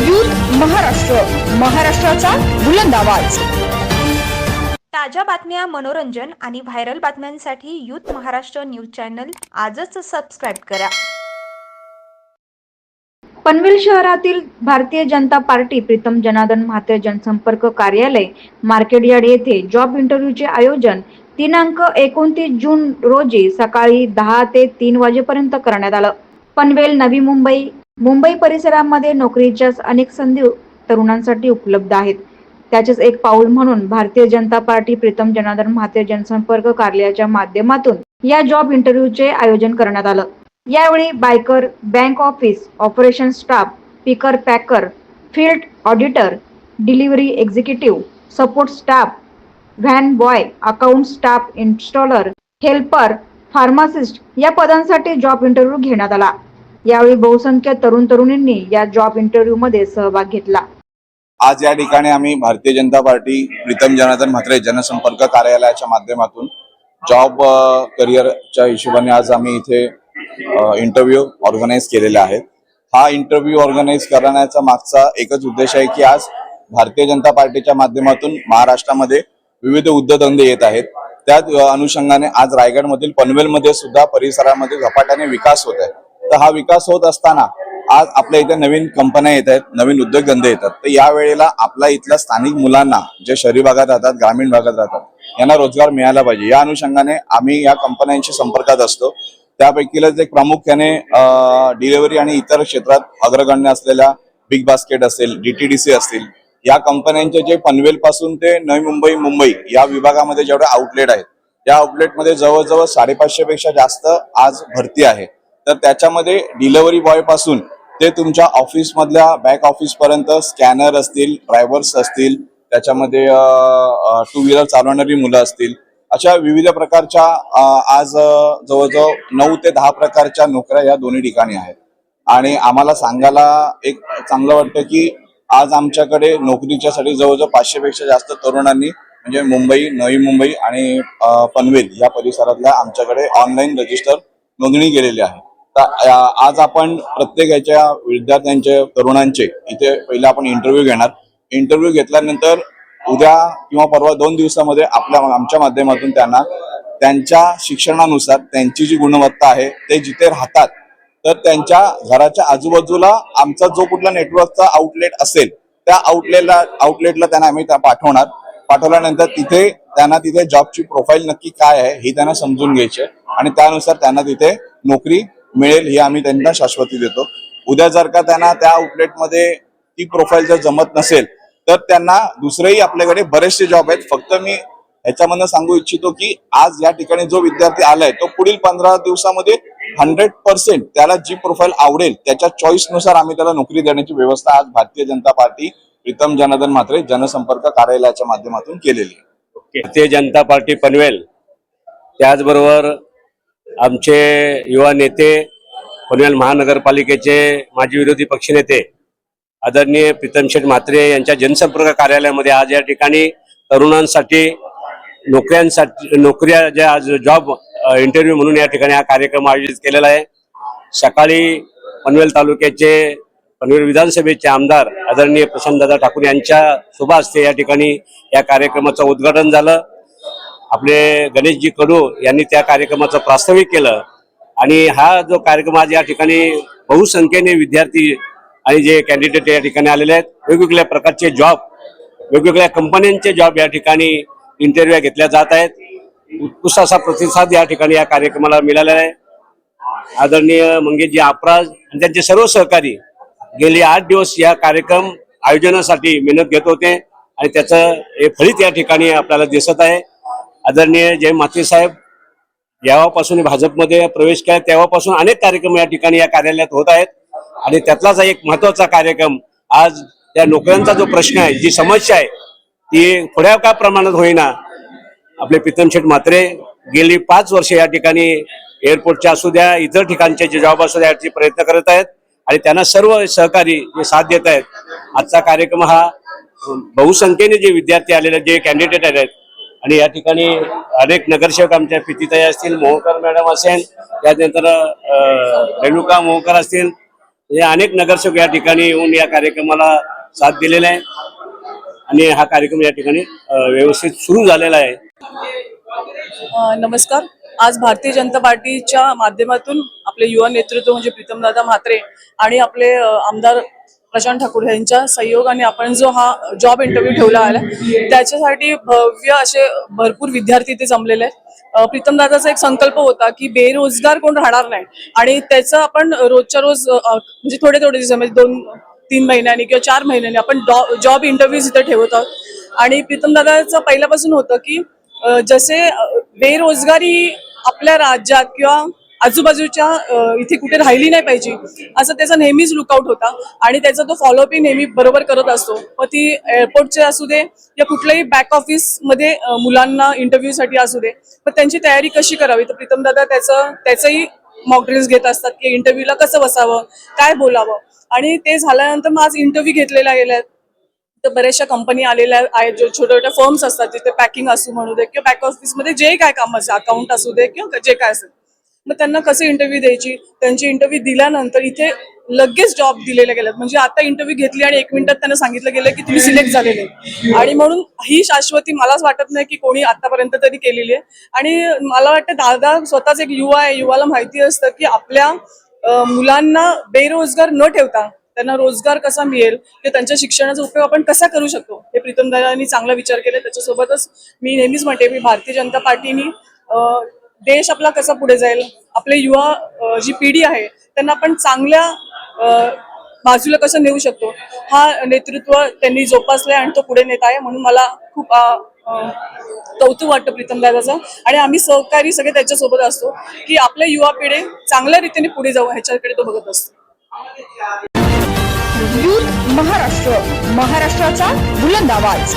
Youth Maharashtra. महाराष्ट्राचा बुलंद आवाज. ताज्या बातम्या मनोरंजन आणि व्हायरल बातम्यांसाठी यूथ महाराष्ट्र न्यूज चॅनल आजच सबस्क्राईब करा. पनवेल शहरातील भारतीय जनता पार्टी प्रीतम जनार्दन म्हात्रे जनसंपर्क कार्यालय मार्केट यार्ड येथे जॉब इंटरव्ह्यूचे आयोजन दिनांक एकोणतीस जून रोजी सकाळी दहा ते तीन वाजेपर्यंत करण्यात आलं. पनवेल नवी मुंबई. मुंबई परिसरामध्ये नोकरीच्याच अनेक संधी तरुणांसाठी उपलब्ध आहेत. त्याचेच एक पाऊल म्हणून भारतीय जनता पार्टी प्रीतम जनार्दन महाते जनसंपर्क कार्यालयाच्या माध्यमातून या जॉब इंटरव्ह्यूचे आयोजन करण्यात आलं. यावेळी biker bank office operation staff picker packer field auditor delivery executive support staff van boy account staff installer helper pharmacist या पदांसाठी जॉब इंटरव्ह्यू घेण्यात आला. यावेळी बहुसंख्य तरुण तरुणींनी या जॉब इंटरव्ह्यू मध्ये सहभाग घेतला. आज या ठिकाणी आम्ही भारतीय जनता पार्टी प्रीतम जनार्दन म्हात्रे जनसंपर्क कार्यालयाच्या माध्यमातून जॉब करिअरच्या हिशोबाने आज आम्ही इथे इंटरव्ह्यू ऑर्गनाईज केलेले आहेत. हा इंटरव्ह्यू ऑर्गनाईज करण्याचा मागचा एकच उद्देश आहे की आज भारतीय जनता पार्टीच्या माध्यमातून महाराष्ट्रामध्ये विविध उद्योगधंदे येत आहेत. त्या अनुषंगाने आज रायगडमधील पनवेलमध्ये सुद्धा परिसरामध्ये झपाट्याने विकास होत आहे. तर हा विकास होत असताना आज आपल्या इथे नवीन कंपन्या येत आहेत नवीन उद्योगधंदे येतात तर या वेळेला आपल्या इथल्या स्थानिक मुलांना जे शहरी भागात राहतात ग्रामीण भागात राहतात यांना रोजगार मिळाला पाहिजे. या अनुषंगाने आम्ही या कंपन्यांशी संपर्कात असतो. त्यापैकीलाच एक प्रामुख्याने डिलिव्हरी आणि इतर क्षेत्रात अग्रगण्य असलेल्या बिग बास्केट असेल डीटीडीसी असतील या कंपन्यांचे जे पनवेल पासून ते नवी मुंबई मुंबई या विभागामध्ये जेवढे आउटलेट आहेत त्या आउटलेटमध्ये जवळजवळ साडेपाचशे पेक्षा जास्त आज भरती आहे. तर त्याच्यामध्ये डिलिव्हरी बॉयपासून ते तुमच्या ऑफिसमधल्या बॅक ऑफिस पर्यंत स्कॅनर असतील ड्रायव्हर्स असतील त्याच्यामध्ये टू व्हीलर चालवणारी मुलं असतील अशा विविध प्रकारच्या आज जवळजवळ नऊ ते दहा प्रकारच्या नोकऱ्या या दोन्ही ठिकाणी आहेत. आणि आम्हाला सांगायला एक चांगलं वाटतं की आज आमच्याकडे नोकरीच्यासाठी जवळजवळ पाचशेपेक्षा जास्त तरुणांनी म्हणजे मुंबई नवी मुंबई आणि पनवेल या परिसरातल्या आमच्याकडे ऑनलाईन रजिस्टर नोंदणी केलेली आहे. तर आज आपण प्रत्येकाच्या विद्यार्थ्यांचे तरुणांचे इथे पहिले आपण इंटरव्ह्यू घेणार. इंटरव्ह्यू घेतल्यानंतर उद्या किंवा परवा दोन दिवसामध्ये आपल्या आमच्या माध्यमातून त्यांना त्यांच्या शिक्षणानुसार त्यांची जी गुणवत्ता आहे ते जिथे राहतात तर त्यांच्या घराच्या आजूबाजूला आमचा जो कुठला नेटवर्कचा आउटलेट असेल त्या आउटलेटला आउटलेटला त्यांना आम्ही त्या पाठवणार. पाठवल्यानंतर तिथे त्यांना तिथे जॉबची प्रोफाईल नक्की काय आहे हे त्यांना समजून घ्यायची. आहे. आणि त्यानुसार त्यांना तिथे नोकरी मिळेल ही आम्ही त्यांना शाश्वती देतो. उद्या जर का त्यांना त्या आउटलेटमध्ये ती प्रोफाईल जर जमत नसेल तर त्यांना दुसरेही आपल्याकडे बरेचसे जॉब आहेत. फक्त मी याच्यामधनं सांगू इच्छितो की आज या ठिकाणी जो विद्यार्थी आलाय तो पुढील पंधरा दिवसामध्ये हंड्रेड पर्सेंट त्याला जी प्रोफाईल आवडेल त्याच्या चॉईसनुसार आम्ही त्याला नोकरी देण्याची व्यवस्था आज भारतीय जनता पार्टी प्रीतम जनार्दन म्हात्रे जनसंपर्क कार्यालयाच्या माध्यमातून केलेली आहे. भारतीय जनता पार्टी पनवेल त्याचबरोबर आमचे युवा नेते पनवेल महानगरपालिकेचे माजी विरोधी पक्षनेते आदरणीय प्रीतम शेठ म्हात्रे यांच्या जनसंपर्क कार्यालयामध्ये आज या ठिकाणी तरुणांसाठी नोकऱ्यांसाठी नोकऱ्या ज्या आज जॉब इंटरव्ह्यू म्हणून या ठिकाणी हा कार्यक्रम आयोजित केलेला आहे. सकाळी पनवेल तालुक्याचे पनवेल विधानसभेचे आमदार आदरणीय प्रशांतदादा ठाकूर यांच्या शुभ असते या ठिकाणी या कार्यक्रमाचं उद्घाटन झालं. आपले गणेशजी कडू यांनी त्या कार्यक्रमाचं प्रास्ताविक केलं आणि हा जो कार्यक्रम आज या ठिकाणी बहुसंख्येने विद्यार्थी आणि जे कॅन्डिडेट या ठिकाणी आलेले आहेत वेगवेगळ्या प्रकारचे जॉब वेगवेगळ्या कंपन्यांचे जॉब या ठिकाणी इंटरव्ह्यू घेतल्या जात आहेत. उत्कृष्ट असा प्रतिसाद या ठिकाणी या कार्यक्रमाला मिळालेला आहे. आदरणीय मंगेशजी आपराज आणि त्यांचे सर्व सहकारी गेली आठ दिवस या कार्यक्रम आयोजनासाठी मेहनत घेत होते आणि त्याचं हे फलित या ठिकाणी आपल्याला दिसत आहे. आदरणीय जय माते साहेब जेव्हापासून भाजपमध्ये प्रवेश केला तेव्हापासून अनेक कार्यक्रम या ठिकाणी या कार्यालयात होत आहेत आणि त्यातलाच एक महत्त्वाचा कार्यक्रम आज त्या नोकऱ्यांचा जो प्रश्न आहे जी समस्या आहे ती थोड्या का प्रमाणात होईना. आपले प्रीतम मात्रे म्हात्रे गेली पाच वर्ष या ठिकाणी एअरपोर्टच्या असू द्या इतर ठिकाणचे जे जॉब असू द्या याचे प्रयत्न करत आहेत आणि त्यांना सर्व सहकारी जे साथ देत आहेत. आजचा कार्यक्रम हा बहुसंख्येने जे विद्यार्थी आलेले जे कॅन्डिडेट आहेत आणि या ठिकाणी अनेक नगरसेवक आमच्या पितिताई असतील मोहकर मॅडम असेल त्यानंतर रेणुका मोहकर असतील अनेक नगरसेवक या ठिकाणी येऊन या कार्यक्रमाला साथ दिलेला आहे आणि हा कार्यक्रम या ठिकाणी व्यवस्थित सुरू झालेला आहे. नमस्कार. आज भारतीय जनता पार्टीच्या माध्यमातून आपले युवा नेतृत्व म्हणजे प्रीतमदादा म्हात्रे आणि आपले आमदार प्रशांत ठाकूर यांच्या सहयोगाने आपण जो हा जॉब इंटरव्ह्यू ठेवला आला त्याच्यासाठी भव्य असे भरपूर विद्यार्थी ते जमलेले आहेत. प्रीतमदादाचा एक संकल्प होता की बेरोजगार कोण राहणार नाही आणि त्याचं आपण रोजच्या रोज म्हणजे थोडे थोडे दिवस म्हणजे दोन तीन महिन्यांनी किंवा चार महिन्यांनी आपण जॉब इंटरव्ह्यूज इथे ठेवत आहोत. आणि प्रीतमदादाचं पहिल्यापासून होतं की जसे बेरोजगारी आपल्या राज्यात किंवा आजूबाजूच्या इथे कुठे राहिली नाही पाहिजे असं त्याचा नेहमीच लुकआउट होता. आणि त्याचा तो फॉलोअपही नेहमी बरोबर करत असतो. मग ती एअरपोर्टचे असू दे या कुठल्याही बॅक ऑफिसमध्ये मुलांना इंटरव्ह्यूसाठी असू दे. मग त्यांची तयारी कशी करावी? तर प्रीतमदादा त्याचं त्याचंही मॉकड्रिल्स घेत असतात की इंटरव्ह्यूला कसं बसावं काय बोलावं? आणि ते झाल्यानंतर मग आज इंटरव्ह्यू घेतलेला गेला तर बऱ्याचशा कंपनी आलेल्या आहेत जो छोट्या छोट्या फर्म्स असतात जिथे पॅकिंग असू म्हणू दे किंवा बॅक ऑफिसमध्ये जे काय काम असेल अकाउंट असू दे किंवा जे काय असेल. मग त्यांना कसे इंटरव्ह्यू द्यायची? त्यांची इंटरव्ह्यू दिल्यानंतर इथे लगेच जॉब दिलेले गेलेत म्हणजे आता इंटरव्ह्यू घेतली आणि एक मिनिटात त्यांना सांगितलं गेलं की तुम्ही सिलेक्ट झालेले. आणि म्हणून ही शाश्वती मलाच वाटत नाही की कोणी आतापर्यंत तरी केलेली आहे. आणि मला वाटतं दादा स्वतःच एक युवा आहे. युवाला माहिती असतं की आपल्या मुलांना बेरोजगार न ठेवता त्यांना रोजगार कसा मिळेल? किंवा त्यांच्या शिक्षणाचा उपयोग आपण कसा करू शकतो? हे प्रीतमदादांनी चांगला विचार केला. त्याच्यासोबतच मी नेहमीच म्हणते मी भारतीय जनता पार्टीनी देश आपला कसा पुढे जाईल? आपले युवा जी पिढी आहे त्यांना आपण चांगल्या बाजूला कसं नेऊ शकतो? हा नेतृत्व त्यांनी जोपासलाय आणि तो पुढे नेत आहे म्हणून मला खूप कौतुक वाटतं प्रीतमदादाचं आणि आम्ही सहकारी सगळे त्याच्यासोबत असतो की आपल्या युवा पिढी चांगल्या रीतीने पुढे जाऊ ह्याच्याकडे तो बघत असतो. महाराष्ट्र महाराष्ट्राचा बुलंद आवाज.